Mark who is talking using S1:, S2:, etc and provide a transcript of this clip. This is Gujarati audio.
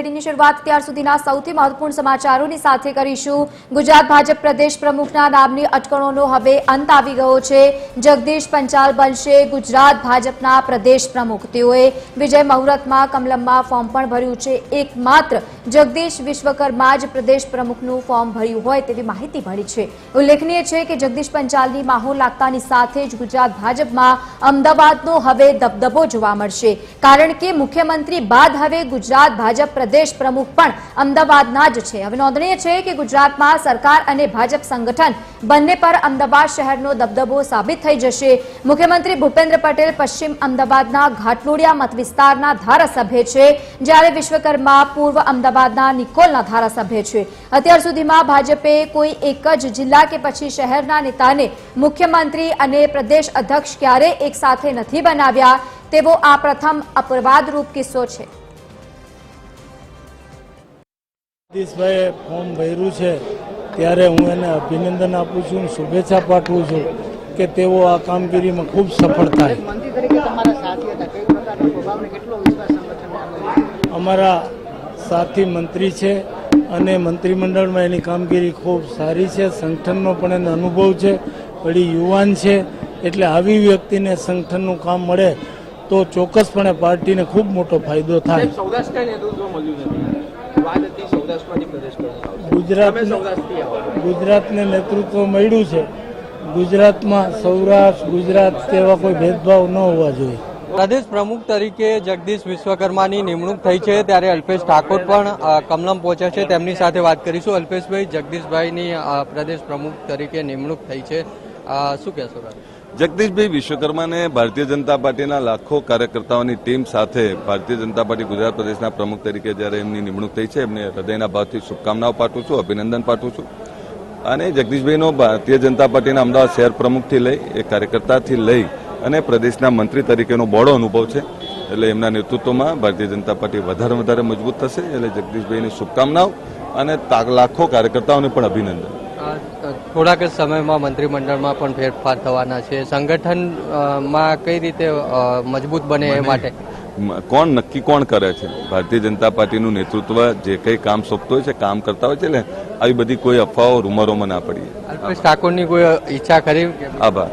S1: બુલેટિનની શરૂઆત ત્યાર સુધીના સૌથી મહત્વપૂર્ણ સમાચારોની સાથે કરીશું. ગુજરાત ભાજપ પ્રદેશ પ્રમુખના નામની અટકણોનો હવે અંત આવી ગયો છે. જગદીશ પંચાલ બનશે ગુજરાત ભાજપના પ્રદેશ પ્રમુખ. તેઓએ વિજય મુહૂર્તમાં કમલમમાં ફોર્મ પણ ભર્યું છે. એકમાત્ર જગદીશ વિશ્વકર્મા જ પ્રદેશ પ્રમુખનું ફોર્મ ભર્યું હોય તેવી માહિતી મળી છે. ઉલ્લેખનીય છે કે જગદીશ પંચાલની માહોલ લાગતાની સાથે જ ગુજરાત ભાજપમાં અમદાવાદનો હવે દબદબો જોવા મળશે. કારણ કે મુખ્યમંત્રી બાદ હવે ગુજરાત ભાજપ પ્રદેશ પ્રમુખ પણ અમદાવાદના જ છે. હવે નોંધનીય છે કે ગુજરાતમાં સરકાર અને ભાજપ સંગઠન બંને પર અમદાવાદ શહેરનો દબદબો સાબિત થઈ જશે. મુખ્યમંત્રી ભૂપેન્દ્ર પટેલ પશ્ચિમ અમદાવાદના ઘાટલોડિયા મત વિસ્તારના ધારાસભ્ય છે, જ્યારે વિશ્વકર્મા પૂર્વ અમદાવાદના નિકોલના ધારાસભ્ય છે. અત્યાર સુધીમાં ભાજપે કોઈ એક જ જિલ્લા કે પછી શહેરના નેતાને મુખ્યમંત્રી અને પ્રદેશ અધ્યક્ષ ક્યારે એક સાથે નથી બનાવ્યા, તેવો આ પ્રથમ અપવાદરૂપ કિસ્સો છે.
S2: જગદીશભાઈએ ફોર્મ ભર્યું છે ત્યારે હું એને અભિનંદન આપું છું શુભેચ્છા પાઠવું છું કે તેઓ આ કામગીરીમાં ખૂબ સફળ થાય. અમારા સાથી મંત્રી છે અને મંત્રીમંડળમાં એની કામગીરી ખૂબ સારી છે સંગઠનનો પણ એને અનુભવ છે વળી યુવાન છે એટલે આવી વ્યક્તિને સંગઠનનું કામ મળે તો ચોક્કસપણે પાર્ટીને ખૂબ મોટો ફાયદો થાય. ગુજરાત ગુજરાતને નેતૃત્વ મળ્યું છે. ગુજરાતમાં સૌરાષ્ટ્ર ગુજરાત તેવા કોઈ ભેદભાવ ન હોવા જોઈએ.
S3: પ્રદેશ પ્રમુખ તરીકે જગદીશ વિશ્વકર્માની નિમણૂક થઈ છે ત્યારે અલ્પેશ ઠાકોર પણ કમલમ પહોંચ્યા છે. તેમની સાથે વાત કરીશું. અલ્પેશભાઈ જગદીશભાઈની પ્રદેશ પ્રમુખ તરીકે નિમણૂક થઈ છે. શું કહેશો?
S4: જગદીશભાઈ વિશ્વકર્માને ભારતીય જનતા પાર્ટીના લાખો કાર્યકર્તાઓની ટીમ સાથે ભારતીય જનતા પાર્ટી ગુજરાત પ્રદેશના પ્રમુખ તરીકે જ્યારે એમની નિમણૂક થઈ છે, એમને હૃદયના ભાવથી શુભકામનાઓ પાઠવું છું, અભિનંદન પાઠવું છું. અને જગદીશભાઈનો ભારતીય જનતા પાર્ટીના અમદાવાદ શહેર પ્રમુખથી લઈ, એ કાર્યકર્તાથી લઈ અને પ્રદેશના મંત્રી તરીકેનો બહોળો અનુભવ છે. એટલે એમના નેતૃત્વમાં ભારતીય જનતા પાર્ટી વધારે વધારે મજબૂત થશે. એટલે જગદીશભાઈની શુભકામનાઓ અને લાખો કાર્યકર્તાઓને પણ અભિનંદન.
S3: થોડાક જ સમયમાં મંત્રીમંડળમાં પણ ફેરફાર થવાના છે. સંગઠનમાં કઈ રીતે મજબૂત બને એ માટે?
S4: કોણ નક્કી કોણ કરે છે? ભારતીય જનતા પાર્ટીનું નેતૃત્વ જે કંઈ કામ સોંપતું હોય છે કામ કરતા હોય છે ને આવી બધી કોઈ અફવાઓ રૂમરોમાં ના પડીએ.
S3: ઠાકોરની કોઈ ઈચ્છા ખરી?
S4: આભાર.